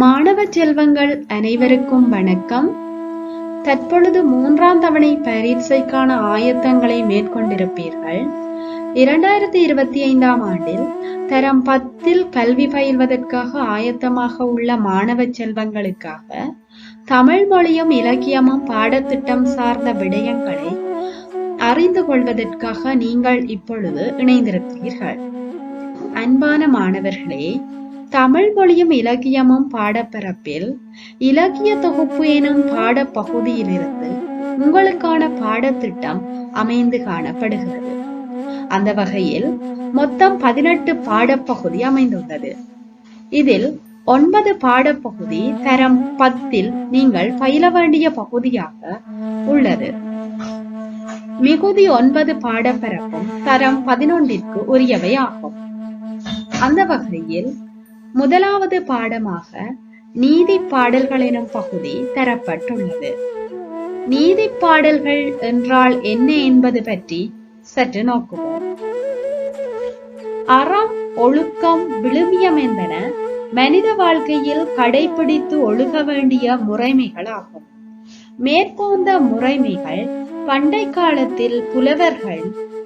மாணவ செல்வங்கள் அனைவருக்கும் வணக்கம். தற்பொழுது மூன்றாம் தவணை பரீட்சைக்கான ஆயத்தங்களை மேற்கொண்டிருப்பீர்கள். இரண்டாயிரத்தி இருபத்தி ஐந்தாம் ஆண்டில் தரம் பத்தில் கல்வி பயில்வதற்காக ஆயத்தமாக உள்ள மாணவ செல்வங்களுக்காக தமிழ் மொழியும் இலக்கியமும் பாடத்திட்டம் சார்ந்த விடயங்களை அறிந்து கொள்வதற்காக நீங்கள் இப்பொழுது இணைந்திருக்கிறீர்கள். அன்பான மாணவர்களே தமிழ் மொழியும் இலக்கியமும் பாடப்பரப்பில் இலக்கிய தொகுப்பு எனும் பாடப்பகுதியிலிருந்து உங்களுக்கான பாடத்திட்டம் அமைந்து காணப்படுகிறது. அந்த வகையில் மொத்தம் பதினெட்டு பாடப்பகுதி அமைந்துள்ளது. இதில் ஒன்பது பாடப்பகுதி தரம் பத்தில் நீங்கள் பயில வேண்டிய பகுதியாக உள்ளது. மிகுதி ஒன்பது பாடப்பரப்பும் தரம் பதினொன்றிற்கு உரியவை ஆகும். அந்த வகையில் முதலாவது பாடமாக நீதி பாடல்கள் எனும் பகுதி தரப்பட்டுள்ளது. நீதி பாடல்கள் என்றால் என்ன என்பது பற்றி சற்று நோக்குவோம். அறம் ஒழுக்கம் விழுமியம் என்பன மனித வாழ்க்கையில் கடைபிடித்து ஒழுக வேண்டிய முறைமைகள் ஆகும் மேற்கோந்த முறைமைகள் பண்டை காலத்தில் புலவர்கள்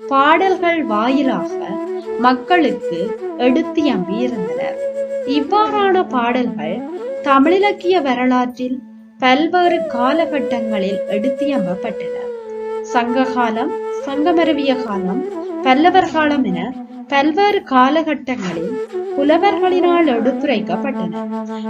பாடல்கள் வாயிலாக மக்களுக்கு எடுத்தியம்பி இருந்தனர் இவ்வாறான பாடல்கள் தமிழிலக்கிய வரலாற்றில் பல்வேறு காலகட்டங்களில் எடுத்தியம்பப்பட்டன சங்ககாலம் சங்கமரவிய காலம் பல்லவர் காலம் என பல்வேறு காலகட்டங்களில் புலவர்களினால் எடுத்துரைக்கப்பட்டன.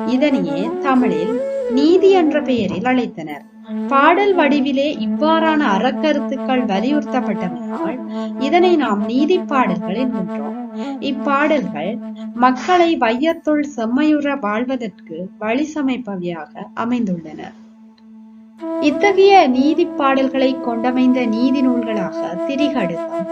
இதனையே தமிழில் நீதி என்ற பெயரில் அழைத்தனர். பாடல் வடிவிலே இவ்வாறான அறக்கருத்துக்கள் வலியுறுத்தப்பட்டமையால் இதனை நாம் நீதி பாடல்கள் என்கின்றோம் இப்பாடல்கள் மக்களை வையத்துள் செம்மையுற வாழ்வதற்கு வழி சமைப்பவையாக அமைந்துள்ளன. இத்தகைய நீதி பாடல்களை கொண்டமைந்த நீதி நூல்களாக திரிகடுகம்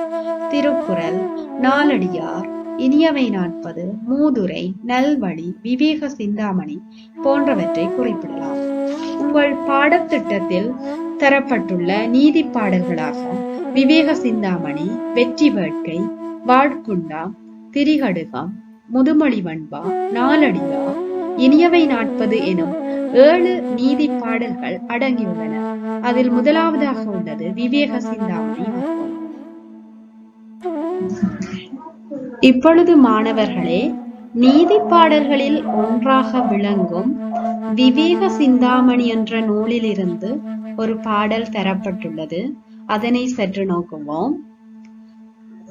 திருக்குறள் நாலடியார் இனியவை நாற்பது மூதுரை நல்வழி விவேக சிந்தாமணி போன்றவற்றை குறிப்பிடலாம். உங்கள் பாடத்திட்டத்தில் தரப்பட்டுள்ள நீதி பாடல்களாக விவேக சிந்தாமணி வெற்றி வேட்கை வாட்குண்டா திரிகடுகம் முதுமொழி வன்பா நாலடியா? இனியவை நாற்பது எனும் ஏழு நீதி பாடல்கள் அடங்கியுள்ளன. அதில் முதலாவதாக உள்ளது விவேக சிந்தாமணி இப்பொழுது மாணவர்களே நீதி பாடல்களில் ஒன்றாக விளங்கும் விவேக சிந்தாமணி என்ற நூலிலிருந்து ஒரு பாடல் தரப்பட்டுள்ளது. அதனை சற்று நோக்குவோம்.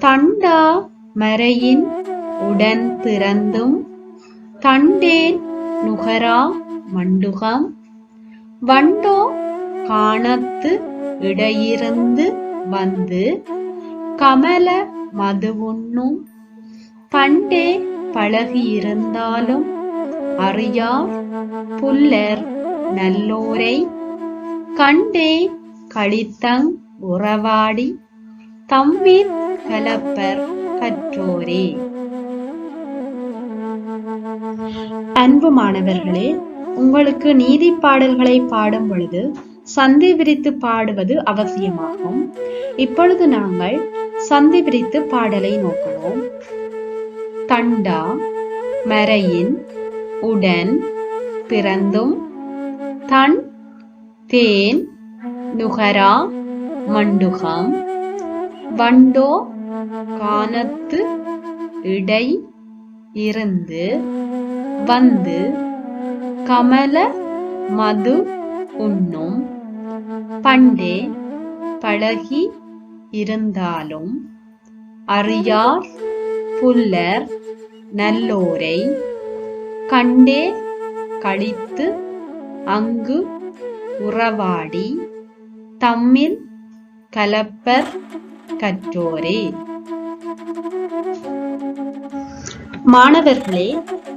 தண்டா மறையின் உடன் திறந்தும் தண்டேன் நுகரா மண்டுகம். வண்டோ காணத்து இடையிருந்து வந்து கமல மதுவுண்ணும். பண்டே பழகியிருந்தாலும் அறியார் புல்லர் நல்லோரை கண்டே கழித்தங் உறவாடி. தம்மிற் கலப்பர் கற்றோரே. அன்பு மாணவர்களே உங்களுக்கு நீதி பாடல்களை பாடும் பொழுது சந்தி விரித்து பாடுவது அவசியமாகும். இப்பொழுது நாங்கள் சந்தி விரித்து பாடலை நோக்குவோம். தண்டா மறையின் உடன் பிறந்தும் தன் தேன் நுகரா மண்டுகம் வண்டோ கானத்து இடை இருந்து வந்து கமல மது உண்ணும் பண்டே பழகி இருந்தாலும் அறியார் புல்லர் நல்லோரை கண்டே கழித்து அங்கு உறவாடி தம்மில் கலப்பர் கற்றோரே. மாணவர்களே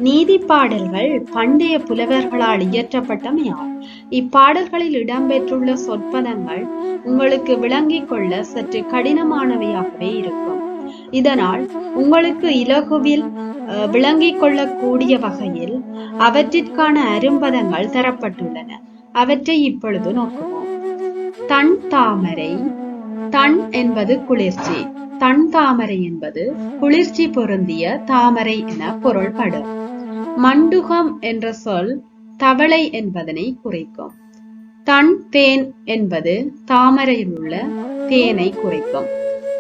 நீதி பாடல்கள் பண்டைய புலவர்களால் இயற்றப்பட்டமையால் இப்பாடல்களில் இடம்பெற்றுள்ள சொற்பதங்கள் உங்களுக்கு விளங்கிக் கொள்ள சற்று கடினமானவையாகவே இருக்கும். இதனால் உங்களுக்கு இலகுவில் விளங்கிக் கொள்ளக்கூடிய வகையில் அவற்றிற்கான அரும்பதங்கள் தரப்பட்டுள்ளன. அவற்றை இப்பொழுது நோக்குவோம். தன் தாமரை தன் என்பது குளிர்ச்சி. தன் தாமரை என்பது குளிர்ச்சி பொருந்திய தாமரை என பொருள்படும். மண்டுகம் என்ற சொல் தவளை என்பதனை குறிக்கும். தன் தேன் என்பது தாமரையில் உள்ள தேனை குறிக்கும்.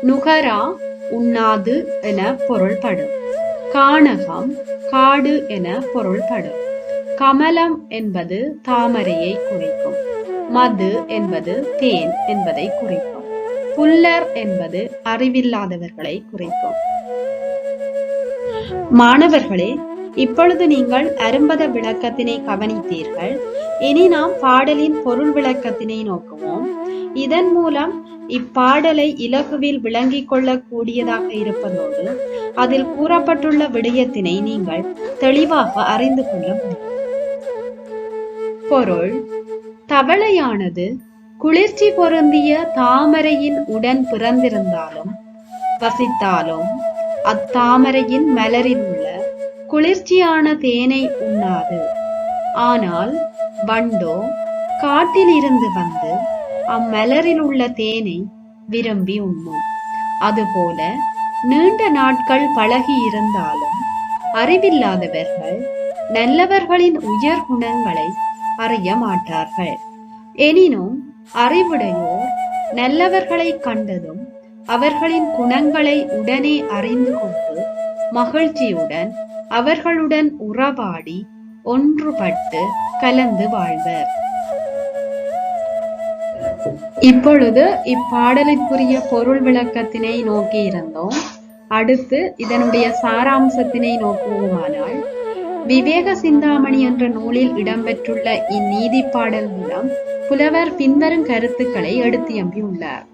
நுகரா உண்ணாது என பொருள்படும். கானகம் காடு என பொருள்படும். கமலம் என்பது தாமரையை குறிக்கும். மது என்பது தேன் என்பதை குறிக்கும். புல்லர் என்பது அறிவில்லாதவர்களை குறிக்கும். மாணவர்களே இப்பொழுது நீங்கள் அரும்பத விளக்கத்தினை கவனித்தீர்கள். இனி நாம் பாடலின் பொருள் விளக்கத்தினை நோக்குவோம். இதன் மூலம் இப்பாடலை இலகுவில் விளங்கிக் கொள்ளக்கூடியதாக இருப்பதோடு அதில் கூறப்பட்டுள்ள விடயத்தினை நீங்கள் தெளிவாக அறிந்து கொள்ள முடியும். பொருள் தவளையானது குளிர்ச்சி பொருந்திய தாமரையின் உடன் பிறந்திருந்தாலும் வசித்தாலும் அத்தாமரையின் மலரில் உள்ள குளிர்ச்சியான தேனை உண்ணாது. ஆனால் வண்டோ காட்டில் இருந்து வந்து அம்மலரில் உள்ள தேனை விரும்பி உண்ணும். அதுபோல நீண்ட நாட்கள் பழகி இருந்தாலும் அறிவில்லாதவர்கள் நல்லவர்களின் உயர் குணங்களை அறிய மாட்டார்கள். எனினும் அறிவுடையோர் நல்லவர்களை கண்டதும் அவர்களின் குணங்களை உடனே அறிந்து கொண்டு மகிழ்ச்சியுடன் அவர்களுடன் உறவாடி ஒன்றுபட்டு கலந்து வாழ்வர். இப்பொழுது இப்பாடலுக்குரிய பொருள் விளக்கத்தினை நோக்கி இருந்தோம் அடுத்து இதனுடைய சாராம்சத்தினை நோக்குவோமானால் விவேக சிந்தாமணி என்ற நூலில் இடம்பெற்றுள்ள இந்நீதி பாடல் மூலம் புலவர் பின்வரும் கருத்துக்களை எடுத்தியம்பியுள்ளார்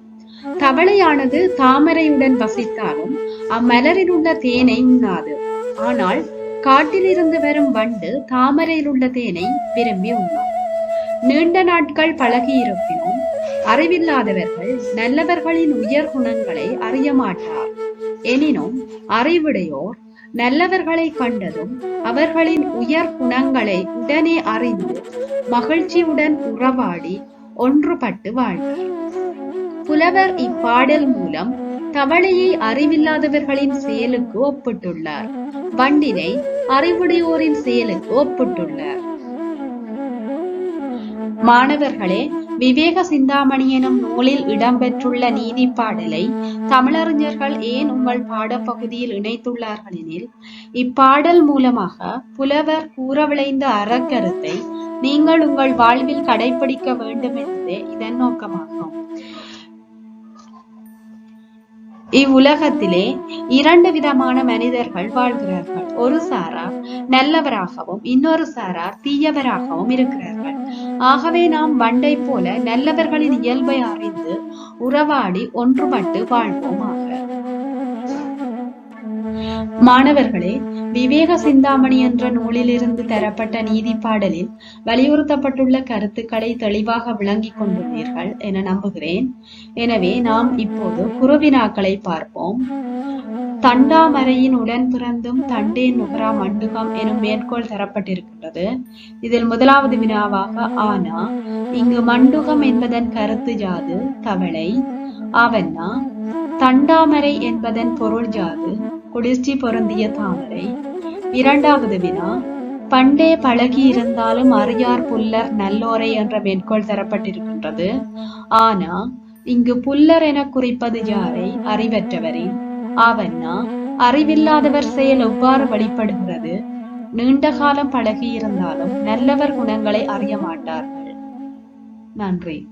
தவளையானது தாமரையுடன் வசித்தாலும் அம்மலரில் உள்ள தேனை உண்ணாது. ஆனால் காட்டிலிருந்து வரும் வண்டு தாமரையில் உள்ள தேனை விரும்பி உண்ணும். நீண்ட நாட்கள் பழகியிருப்பினும் அறிவில்லாதவர்கள் நல்லவர்களின் உயர் குணங்களை அறிய மாட்டார். எனினும் அறிவுடையோர் நல்லவர்களை கண்டதும் அவர்களின் உயர் குணங்களை உடனே அறிந்து மகிழ்ச்சியுடன் உறவாடி ஒன்றுபட்டு வாழ்ந்தார். புலவர் இப்பாடல் மூலம் தவளையை அறிவில்லாதவர்களின் செயலுக்கு ஒப்பிட்டுள்ளார். வண்டினை அறிவுடையோரின் செயலுக்கு ஒப்பிட்டுள்ளார். மாணவர்களே விவேக சிந்தாமணி எனும் நூலில் இடம்பெற்றுள்ள நீதி பாடலை தமிழறிஞர்கள் ஏன் உங்கள் பாடப்பகுதியில் இணைத்துள்ளார்கள் எனில் இப்பாடல் மூலமாக புலவர் கூற விளைந்த அறக்கருத்தை நீங்கள் உங்கள் வாழ்வில் கடைபிடிக்க வேண்டும் என்பதே இதன் நோக்கமாகும். இவ்வுலகத்திலே இரண்டு விதமான மனிதர்கள் வாழ்கிறார்கள். ஒரு சாரார் நல்லவராகவும் இன்னொரு சாரார் தீயவராகவும் இருக்கிறார்கள். ஆகவே நாம் வண்டை போல நல்லவர்களின் இயல்பை அறிந்து உறவாடி ஒன்றுபட்டு வாழ்வோமாக. மாணவர்களே விவேக சிந்தாமணி என்ற நூலிலிருந்து தரப்பட்ட நீதி பாடலில் வலியுறுத்தப்பட்டுள்ள கருத்துக்களை தெளிவாக விளங்கிக் கொண்டுள்ளீர்கள் என நம்புகிறேன். எனவே நாம் இப்போது குருவினாக்களை பார்ப்போம். தண்டாமரையின் உடன் பிறந்தும் தண்டே நுகரா மண்டுகம் எனும் மேற்கோள் தரப்பட்டிருக்கின்றது. இதில் முதலாவது வினாவாக ஆனா இங்கு மண்டுகம் என்பதன் கருத்து ஜாது தவளை அவன்னா தண்டாமரை என்பதன் பொருள் ஜாது குளிர்ச்சி பொருந்திய தாமரை. இரண்டாவது வினா பண்டே பழகி இருந்தாலும் அறியார் புல்லர் நல்லோரை என்ற மேற்கோள் தரப்பட்டிருக்கின்றது. ஆனா இங்கு புல்லர் என குறிப்பது யாரை? அறிவற்றவரின் ஆவன்னா அறிவில்லாதவர் செயல் எவ்வாறு வழிபடுகிறது? நீண்ட காலம் பழகியிருந்தாலும் நல்லவர் குணங்களை அறிய மாட்டார்கள். நன்றி.